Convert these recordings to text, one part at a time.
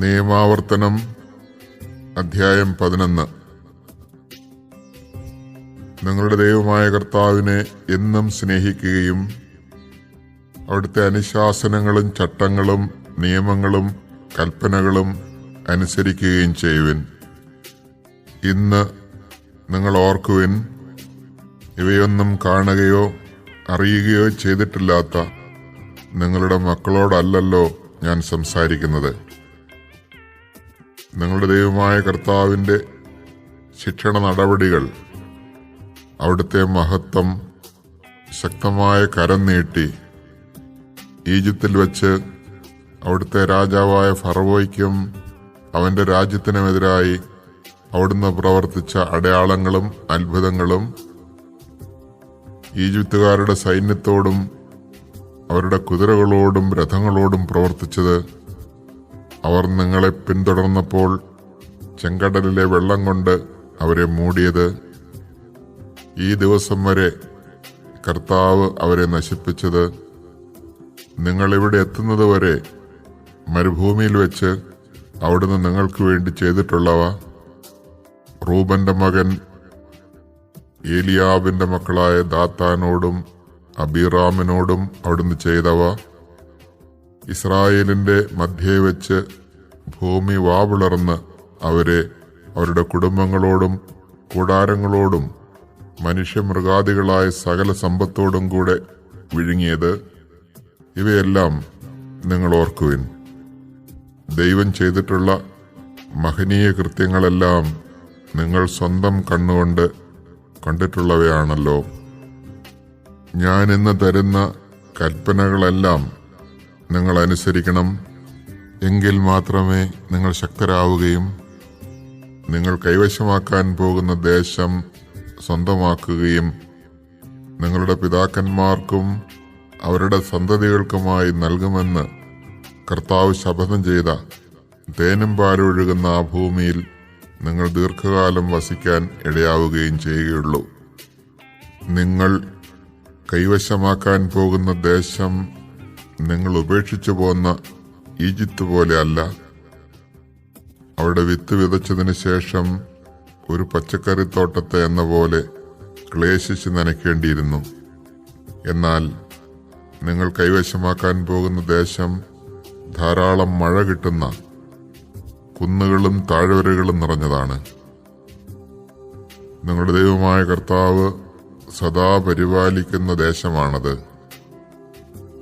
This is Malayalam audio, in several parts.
നിയമാവർത്തനം അധ്യായം പതിനൊന്ന്. നിങ്ങളുടെ ദൈവമായ കർത്താവിനെ എന്നും സ്നേഹിക്കുകയും അവിടുത്തെ അനുശാസനങ്ങളും ചട്ടങ്ങളും നിയമങ്ങളും കൽപ്പനകളും അനുസരിക്കുകയും ചെയ്യുവിൻ. ഇന്ന് നിങ്ങൾ ഓർക്കുവിൻ ഇവയൊന്നും കാണുകയോ അറിയുകയോ ചെയ്തിട്ടില്ലാത്ത നിങ്ങളുടെ മക്കളോടല്ലല്ലോ ഞാൻ സംസാരിക്കുന്നത്. നിങ്ങളുടെ ദൈവമായ കർത്താവിന്റെ ശിക്ഷണ നടപടികൾ അവിടുത്തെ മഹത്വം ശക്തമായ കരം നീട്ടി ഈജിപ്തിൽ വച്ച് അവിടുത്തെ രാജാവായ ഫറവോയ്ക്കും അവന്റെ രാജ്യത്തിനുമെതിരായി അവിടുന്ന് പ്രവർത്തിച്ച അടയാളങ്ങളും അത്ഭുതങ്ങളും ഈജിപ്തുകാരുടെ സൈന്യത്തോടും അവരുടെ കുതിരകളോടും രഥങ്ങളോടും പ്രവർത്തിച്ചത് അവർ നിങ്ങളെ പിന്തുടർന്നപ്പോൾ ചെങ്കടലിലെ വെള്ളം കൊണ്ട് അവരെ മൂടിയത്. ഈ ദിവസം വരെ കർത്താവ് അവരെ നശിപ്പിച്ചത്. നിങ്ങൾ ഇവിടെ എത്തുന്നത് വരെ മരുഭൂമിയിൽ വെച്ച് അവിടുന്ന് നിങ്ങൾക്ക് വേണ്ടി ചെയ്തിട്ടുള്ളവ. റൂബന്റെ മകൻ ഏലിയാബിന്റെ മക്കളായ ദാത്താനോടും അബീറാമിനോടും അവിടുന്ന് ചെയ്തവ. ഇസ്രായേലിന്റെ മധ്യേ വെച്ച് ഭൂമി വാവിളർന്ന് അവരെ അവരുടെ കുടുംബങ്ങളോടും കൂടാരങ്ങളോടും മനുഷ്യമൃഗാദികളായ സകല സമ്പത്തോടും കൂടെ വിഴുങ്ങിയത് ഇവയെല്ലാം നിങ്ങൾ ഓർക്കുവിൻ. ദൈവം ചെയ്തിട്ടുള്ള മഹനീയ കൃത്യങ്ങളെല്ലാം നിങ്ങൾ സ്വന്തം കണ്ണുകൊണ്ട് കണ്ടിട്ടുള്ളവയാണല്ലോ. ഞാൻ ഇന്ന് തരുന്ന കൽപ്പനകളെല്ലാം നിങ്ങൾ അനുസരിക്കണം എങ്കിൽ മാത്രമേ നിങ്ങൾ ശക്തരാവുകയും നിങ്ങൾ കൈവശമാക്കാൻ പോകുന്ന ദേശം സ്വന്തമാക്കുകയും നിങ്ങളുടെ പിതാക്കന്മാർക്കും അവരുടെ സന്തതികൾക്കുമായി നൽകുമെന്ന് കർത്താവ് ശപഥം ചെയ്ത തേനും പാലൊഴുകുന്ന ആ ഭൂമിയിൽ നിങ്ങൾ ദീർഘകാലം വസിക്കാൻ ഇടയാവുകയും ചെയ്യുകയുള്ളൂ. നിങ്ങൾ കൈവശമാക്കാൻ പോകുന്ന ദേശം നിങ്ങൾ ഉപേക്ഷിച്ചു പോന്ന ഈജിപ്ത് പോലെയല്ല. അവിടെ വിത്ത് വിതച്ചതിന് ശേഷം ഒരു പച്ചക്കറിത്തോട്ടത്തെ എന്ന പോലെ ക്ലേശിച്ച് നനയ്ക്കേണ്ടിയിരുന്നു. എന്നാൽ നിങ്ങൾ കൈവശമാക്കാൻ പോകുന്ന ദേശം ധാരാളം മഴ കിട്ടുന്ന കുന്നുകളും താഴ്വരകളും നിറഞ്ഞതാണ്. നിങ്ങളുടെ ദൈവമായ കർത്താവ് സദാ പരിപാലിക്കുന്ന ദേശമാണത്.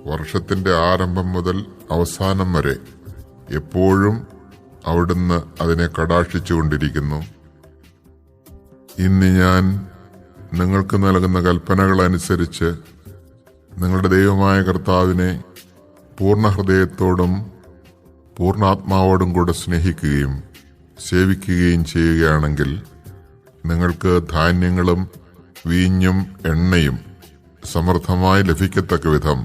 വർഷത്തിന്റെ ആരംഭം മുതൽ അവസാനം വരെ എപ്പോഴും അവിടുന്ന് അതിനെ കടാക്ഷിച്ചുകൊണ്ടിരിക്കുന്നു. ഇന്ന് ഞാൻ നിങ്ങൾക്ക് നൽകുന്ന കൽപ്പനകൾ അനുസരിച്ച് നിങ്ങളുടെ ദൈവമായ കർത്താവിനെ പൂർണ ഹൃദയത്തോടും പൂർണാത്മാവോടും കൂടെ സ്നേഹിക്കുകയും സേവിക്കുകയും ചെയ്യുകയാണെങ്കിൽ നിങ്ങൾക്ക് ധാന്യങ്ങളും വീഞ്ഞും എണ്ണയും സമൃദ്ധമായി ലഭിക്കത്തക്ക വിധം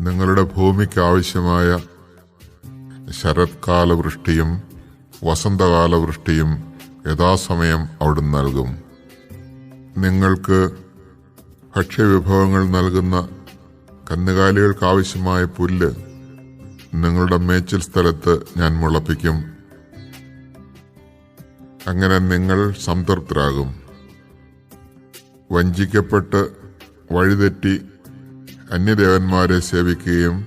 നിങ്ങളുടെ ഭൂമിക്ക് ആവശ്യമായ ശരത്കാല വൃഷ്ടിയും വസന്തകാല വൃഷ്ടിയും യഥാസമയം അവിടുന്ന് നൽകും. നിങ്ങൾക്ക് ഭക്ഷ്യവിഭവങ്ങൾ നൽകുന്ന കന്നുകാലികൾക്ക് ആവശ്യമായ പുല്ല് നിങ്ങളുടെ മേച്ചിൽ സ്ഥലത്ത് ഞാൻ മുളപ്പിക്കും. അങ്ങനെ നിങ്ങൾ സംതൃപ്തരാകും. വഞ്ചിക്കപ്പെട്ട് വഴിതെറ്റി അന്യദേവന്മാരെ സേവിക്കുകയും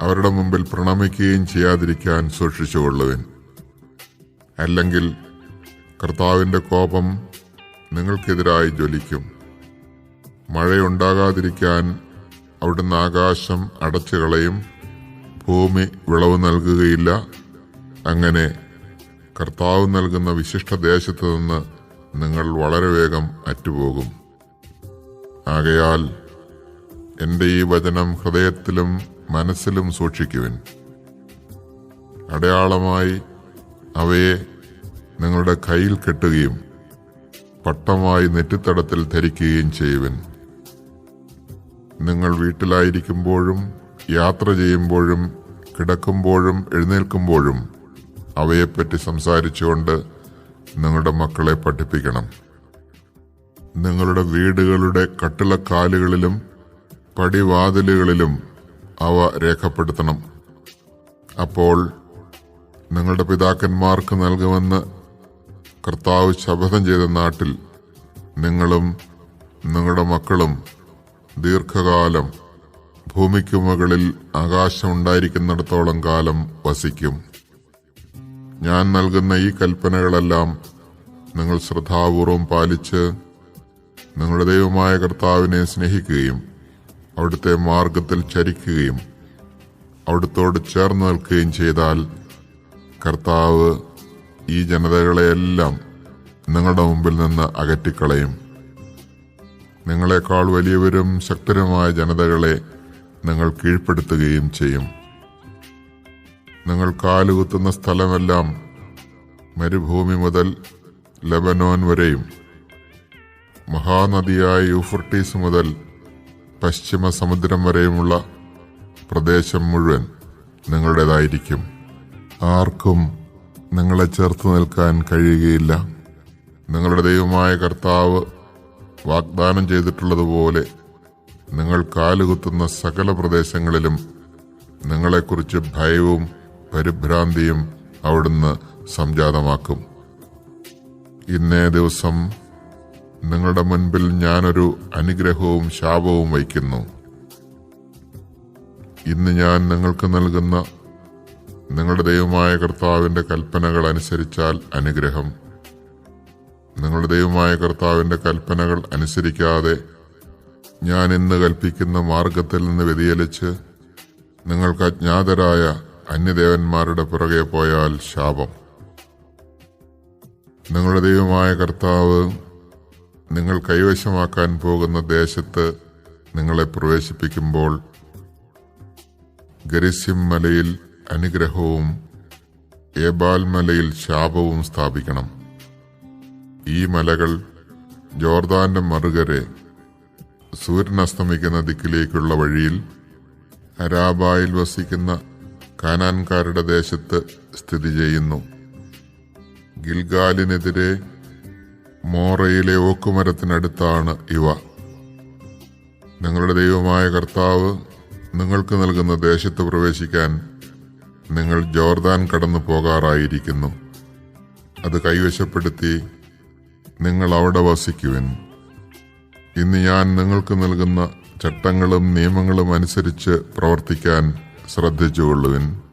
അവരുടെ മുമ്പിൽ പ്രണമിക്കുകയും ചെയ്യാതിരിക്കാൻ സൂക്ഷിച്ചുകൊള്ളുവിൻ അല്ലെങ്കിൽ കർത്താവിന്റെ കോപം നിങ്ങൾക്കെതിരായി ജ്വലിക്കും. മഴയുണ്ടാകാതിരിക്കാൻ അവിടുന്ന് ആകാശം അടച്ചു കളയും ഭൂമി വിളവ് നൽകുകയില്ല. അങ്ങനെ കർത്താവ് നൽകുന്ന വിശിഷ്ട ദേശത്ത് നിന്ന് നിങ്ങൾ വളരെ വേഗം അറ്റുപോകും. ആകയാൽ എന്റെ ഈ വചനം ഹൃദയത്തിലും മനസ്സിലും സൂക്ഷിക്കുവിൻ. അടയാളമായി അവയെ നിങ്ങളുടെ കയ്യിൽ കെട്ടുകയും പട്ടമായി നെറ്റിത്തടത്തിൽ ധരിക്കുകയും ചെയ്യുവിൻ. നിങ്ങൾ വീട്ടിലായിരിക്കുമ്പോഴും യാത്ര ചെയ്യുമ്പോഴും കിടക്കുമ്പോഴും എഴുന്നേൽക്കുമ്പോഴും അവയെപ്പറ്റി സംസാരിച്ചുകൊണ്ട് നിങ്ങളുടെ മക്കളെ പഠിപ്പിക്കണം. നിങ്ങളുടെ വീടുകളുടെ കട്ടിളക്കാലുകളിലും പടിവാതിലുകളിലും അവ രേഖപ്പെടുത്തണം. അപ്പോൾ നിങ്ങളുടെ പിതാക്കന്മാർക്ക് നൽകുമെന്ന് കർത്താവ് ശപഥം ചെയ്ത നാട്ടിൽ നിങ്ങളും നിങ്ങളുടെ മക്കളും ദീർഘകാലം ഭൂമിക്ക് മുകളിൽ ആകാശം കാലം വസിക്കും. ഞാൻ നൽകുന്ന ഈ കൽപ്പനകളെല്ലാം നിങ്ങൾ ശ്രദ്ധാപൂർവം പാലിച്ച് നിങ്ങളുടെ ദൈവമായ കർത്താവിനെ സ്നേഹിക്കുകയും അവിടുത്തെ മാർഗത്തിൽ ചരിക്കുകയും അവിടുത്തോട് ചേർന്ന് നിൽക്കുകയും ചെയ്താൽ കർത്താവ് ഈ ജനതകളെയെല്ലാം നിങ്ങളുടെ മുമ്പിൽ നിന്ന് അകറ്റിക്കളയും. നിങ്ങളെക്കാൾ വലിയവരും ശക്തരുമായ ജനതകളെ നിങ്ങൾ കീഴ്പ്പെടുത്തുകയും ചെയ്യും. നിങ്ങൾ കാലുകുത്തുന്ന സ്ഥലമെല്ലാം മരുഭൂമി മുതൽ ലബനോൻ വരെയും മഹാനദിയായ യൂഫർട്ടീസ് മുതൽ പശ്ചിമ സമുദ്രം വരെയുമുള്ള പ്രദേശം മുഴുവൻ നിങ്ങളുടേതായിരിക്കും. ആർക്കും നിങ്ങളെ ചേർത്ത് നിൽക്കാൻ കഴിയുകയില്ല. നിങ്ങളുടെ ദൈവമായ കർത്താവ് വാഗ്ദാനം ചെയ്തിട്ടുള്ളതുപോലെ നിങ്ങൾ കാലുകുത്തുന്ന സകല പ്രദേശങ്ങളിലും നിങ്ങളെക്കുറിച്ച് ഭയവും പരിഭ്രാന്തിയും അവിടുന്ന് സംജാതമാക്കും. ഇന്നേ ദിവസം നിങ്ങളുടെ മുൻപിൽ ഞാനൊരു അനുഗ്രഹവും ശാപവും വയ്ക്കുന്നു. ഇന്ന് ഞാൻ നിങ്ങൾക്ക് നൽകുന്ന നിങ്ങളുടെ ദൈവമായ കർത്താവിന്റെ കൽപ്പനകൾ അനുസരിച്ചാൽ അനുഗ്രഹം. നിങ്ങളുടെ ദൈവമായ കർത്താവിന്റെ കൽപ്പനകൾ അനുസരിക്കാതെ ഞാൻ ഇന്ന് കൽപ്പിക്കുന്ന മാർഗത്തിൽ നിന്ന് വ്യതിചലിച്ച് നിങ്ങൾക്ക് അജ്ഞാതരായ അന്യദേവന്മാരുടെ പുറകെ പോയാൽ ശാപം. നിങ്ങളുടെ ദൈവമായ കർത്താവ് നിങ്ങൾ കൈവശമാക്കാൻ പോകുന്ന ദേശത്ത് നിങ്ങളെ പ്രവേശിപ്പിക്കുമ്പോൾ ഗരിസിം മലയിൽ അനുഗ്രഹവും ഏബാൽ മലയിൽ ശാപവും സ്ഥാപിക്കണം. ഈ മലകൾ ജോർദാന്റെ മറുകരെ സൂര്യൻ അസ്തമിക്കുന്ന ദിക്കിലേക്കുള്ള വഴിയിൽ അരാബായിൽ വസിക്കുന്ന കാനാൻകാരുടെ ദേശത്ത് സ്ഥിതി ചെയ്യുന്നു. ഗിൽഗാലിനെതിരെ മോറയിലെ ഓക്കുമരത്തിനടുത്താണ് ഇവ. നിങ്ങളുടെ ദൈവമായ കർത്താവ് നിങ്ങൾക്ക് നൽകുന്ന ദേശത്ത് പ്രവേശിക്കാൻ നിങ്ങൾ ജോർദാൻ കടന്നു പോകാറായിരിക്കുന്നു. അത് കൈവശപ്പെടുത്തി നിങ്ങൾ അവിടെ വസിക്കുവിൻ. ഇന്ന് ഞാൻ നിങ്ങൾക്ക് നൽകുന്ന ചട്ടങ്ങളും നിയമങ്ങളും അനുസരിച്ച് പ്രവർത്തിക്കാൻ ശ്രദ്ധിച്ചുകൊള്ളുവിൻ.